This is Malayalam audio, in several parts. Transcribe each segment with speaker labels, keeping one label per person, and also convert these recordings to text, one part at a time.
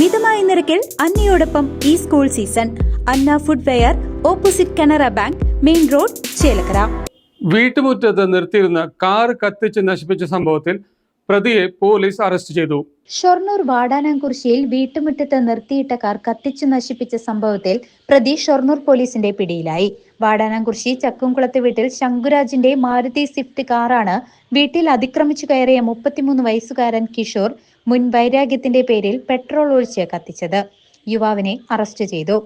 Speaker 1: മിതമായ നിരക്കിൽ അന്നയോടൊപ്പം ഈ school season Anna footwear opposite Canara bank main road Chelakkara.
Speaker 2: വീട്ടുമുറ്റത്ത് നിർത്തിയിരുന്ന കാർ കത്തിച്ച് നശിപ്പിച്ച സംഭവത്തിൽ പ്രതിയെ പോലീസ് അറസ്റ്റ് ചെയ്തു.
Speaker 1: ഷൊർണൂർ വാടാനാംകുറിശ്ശിയിൽ വീട്ടുമുറ്റത്ത് നിർത്തിയിട്ട കാർ കത്തിച്ചു നശിപ്പിച്ച സംഭവത്തിൽ പ്രതി ഷൊർണൂർ പോലീസിന്റെ പിടിയിലായി. വാടാനാംകുറിശ്ശി ചക്കുംകുളത്ത് വീട്ടിൽ ശങ്കുരാജിന്റെ മാരുതി സ്വിഫ്റ്റ് കാറാണ് വീട്ടിൽ അതിക്രമിച്ചു കയറിയ മുപ്പത്തിമൂന്ന് വയസ്സുകാരൻ കിഷോർ മുൻ വൈരാഗ്യത്തിന്റെ പേരിൽ പെട്രോൾ ഒഴിച്ച് കത്തിച്ചത്. യുവാവിനെ അറസ്റ്റ് ചെയ്തു.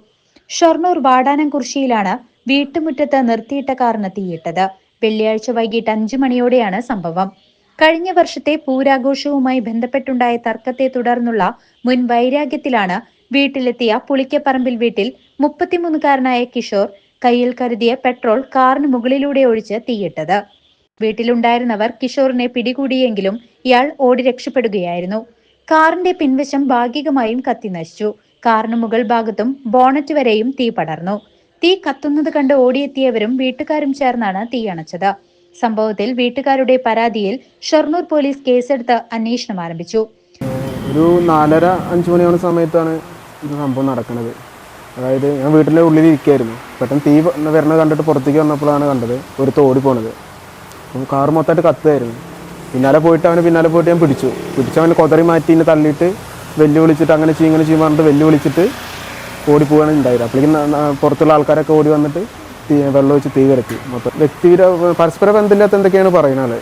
Speaker 1: ഷൊർണൂർ വാടാനംകുറിശ്ശിയിലാണ് വീട്ടുമുറ്റത്ത് നിർത്തിയിട്ട കാറിന് തീയിട്ടത്. വെള്ളിയാഴ്ച വൈകിട്ട് അഞ്ചു മണിയോടെയാണ് സംഭവം. കഴിഞ്ഞ വർഷത്തെ പൂരാഘോഷവുമായി ബന്ധപ്പെട്ടുണ്ടായ തർക്കത്തെ തുടർന്നുള്ള മുൻ വൈരാഗ്യത്തിലാണ് വീട്ടിലെത്തിയ പുളിക്കപ്പറമ്പിൽ വീട്ടിൽ മുപ്പത്തിമൂന്നുകാരനായ കിഷോർ കയ്യിൽ കരുതിയ പെട്രോൾ കാറിന് മുകളിലൂടെ ഒഴിച്ച് തീയിട്ടത്. വീട്ടിലുണ്ടായിരുന്നവർ കിഷോറിനെ പിടികൂടിയെങ്കിലും ഇയാൾ ഓടി രക്ഷപ്പെടുകയായിരുന്നു. കാറിന്റെ പിൻവശം ഭാഗികമായും കത്തി നശിച്ചു. കാറിന് മുകൾ ഭാഗത്തും ബോണറ്റ് വരെയും തീ പടർന്നു. തീ കത്തുന്നത് കണ്ട് ഓടിയെത്തിയവരും വീട്ടുകാരും ചേർന്നാണ് തീ അണച്ചത്. സംഭവത്തിൽ വീട്ടുകാരുടെ പരാതിയിൽ ഷൊർണൂർ പോലീസ് കേസെടുത്ത് അന്വേഷണം ആരംഭിച്ചു.
Speaker 3: ഒരു നാലര അഞ്ചു മണിയാവുന്ന സമയത്താണ് ഇത് സംഭവം നടക്കുന്നത്. അതായത് ഞാൻ വീട്ടിലെ ഉള്ളിൽ ഇരിക്കുകയായിരുന്നു പെട്ടെന്ന് തീ വരുന്നത് കണ്ടിട്ട് പുറത്തേക്ക് വന്നപ്പോഴാണ് കണ്ടത്. ഒരു തോടി പോണത്. അപ്പം കാർ മൊത്തമായിട്ട് കത്തുമായിരുന്നു പിന്നാലെ പോയിട്ട് അവനെ പിന്നാലെ പോയിട്ട് ഞാൻ പിടിച്ചു. പിടിച്ച് അവനെ കൊതറി മാറ്റി എന്നെ തള്ളിയിട്ട് വെല്ലുവിളിച്ചിട്ട് അങ്ങനെ ചെയ്യും ഇങ്ങനെ ചെയ്യും പറഞ്ഞിട്ട് വെല്ലുവിളിച്ചിട്ട് ഓടിപ്പോവാണ് ഉണ്ടായത്. അപ്പോഴേക്കും പുറത്തുള്ള ആൾക്കാരൊക്കെ ഓടി വന്നിട്ട് തീ വെള്ളം വെച്ച് തീ കിടക്കി മൊത്തം വ്യക്തി പരസ്പര ബന്ധമില്ലാത്ത എന്തൊക്കെയാണ് പറയുന്നത്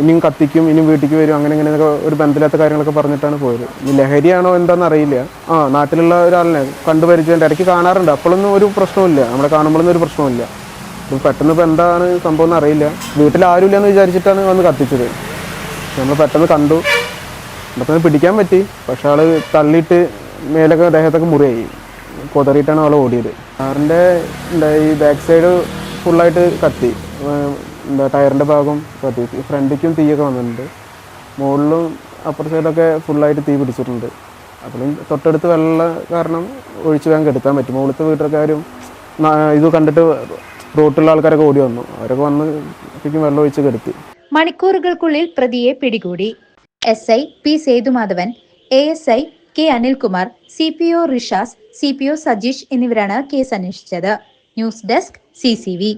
Speaker 3: ഇനിയും കത്തിക്കും ഇനിയും വീട്ടിലേക്ക് വരും അങ്ങനെ ഇങ്ങനെയൊക്കെ ഒരു ബന്ധമില്ലാത്ത കാര്യങ്ങളൊക്കെ പറഞ്ഞിട്ടാണ് പോയത്. ഇനി ലഹരിയാണോ എന്താണെന്ന് അറിയില്ല. ആ നാട്ടിലുള്ള ഒരാളിനെ കണ്ടുപരിചയം ഇടയ്ക്ക് കാണാറുണ്ട്. അപ്പോഴൊന്നും ഒരു പ്രശ്നമില്ല നമ്മളെ കാണുമ്പോഴൊന്നും ഒരു പ്രശ്നമില്ല ഇപ്പം പെട്ടെന്ന് ഇപ്പം എന്താണ് സംഭവം എന്ന് അറിയില്ല. വീട്ടിൽ ആരുമില്ല എന്ന് വിചാരിച്ചിട്ടാണ് വന്ന് കത്തിച്ചത്. നമ്മൾ പെട്ടെന്ന് കണ്ടു. പെട്ടെന്ന് പിടിക്കാൻ പറ്റി. പക്ഷെ ആൾ തള്ളിയിട്ട് മേലൊക്കെ ദേഹത്തൊക്കെ മുറിയായി. കൊതറിയിട്ടാണ് ആൾ ഓടിയത്. കാറിന്റെ ഈ ബാക്ക് സൈഡ് ഫുള്ളായിട്ട് കത്തി. എന്താ ടയറിന്റെ ഭാഗം കത്തി. ഫ്രണ്ടിക്കും തീയൊക്കെ വന്നിട്ടുണ്ട്. മുകളിലും അപ്പുറ സൈഡൊക്കെ ഫുള്ളായിട്ട് തീ പിടിച്ചിട്ടുണ്ട്. അപ്പോഴും തൊട്ടടുത്ത് വെള്ളം കാരണം ഒഴിച്ച് വേഗം കെടുത്താൻ പറ്റും. മുകളിലത്തെ വീട്ടുകാരും ഇത് കണ്ടിട്ട് റോട്ടിലുള്ള ആൾക്കാരൊക്കെ ഓടി വന്നു. അവരൊക്കെ വന്ന് വെള്ളം ഒഴിച്ച് കെടുത്തി.
Speaker 1: മണിക്കൂറുകൾക്കുള്ളിൽ പ്രതിയെ പിടികൂടി. S I P Sethumadhavan A S I K Anilkumar C P O Rishas C P O Sajeesh എന്നിവരാണ് കേസ് അന്വേഷിച്ചത്. News desk C